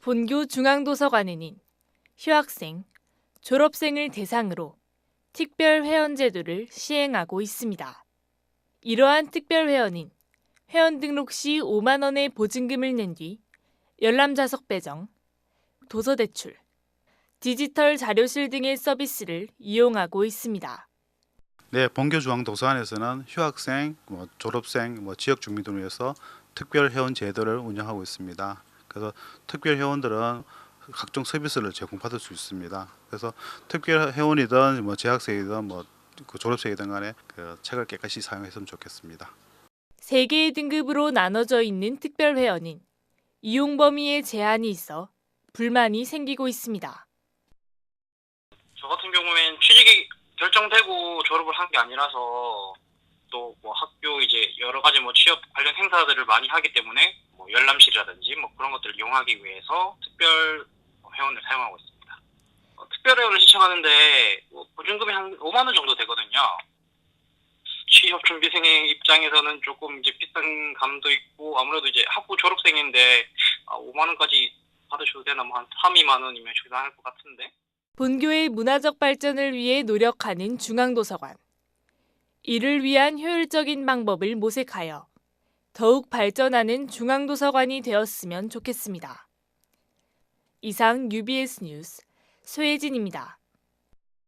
본교 중앙도서관에는 휴학생, 졸업생을 대상으로 특별 회원 제도를 시행하고 있습니다. 이러한 특별 회원은 회원 등록 시 5만 원의 보증금을 낸 뒤 열람 좌석 배정, 도서 대출, 디지털 자료실 등의 서비스를 이용하고 있습니다. 네, 본교 중앙 도서관에서는 휴학생, 뭐 졸업생, 뭐 지역 주민들을 위해서 특별 회원 제도를 운영하고 있습니다. 그래서 특별 회원들은 각종 서비스를 제공받을 수 있습니다. 그래서 특별 회원이든 뭐 재학생이든 뭐 그 졸업생이든 간에 그 책을 깨끗이 사용했으면 좋겠습니다. 세 개의 등급으로 나눠져 있는 특별 회원은 이용 범위에 제한이 있어 불만이 생기고 있습니다. 저 같은 경우엔 취직이 결정되고 졸업을 한 게 아니라서 또뭐 여러 가지 뭐 취업 관련 행사들을 많이 하기 때문에 뭐 열람실이라든지 뭐 그런 것들을 이용하기 위해서 특별 회원을 사용하고 있습니다. 어, 특별 회원을 신청하는데 뭐 보증금이 한 5만 원 정도 되거든요. 취업 준비생의 입장에서는 조금 이제 비싼 감도 있고 아무래도 이제 학부 졸업생인데 아, 5만 원까지 받으셔도 되나 뭐 한 3, 2만 원이면 적당할 것 같은데. 본교의 문화적 발전을 위해 노력하는 중앙도서관. 이를 위한 효율적인 방법을 모색하여 더욱 발전하는 중앙도서관이 되었으면 좋겠습니다. 이상 UBS 뉴스 소혜진입니다.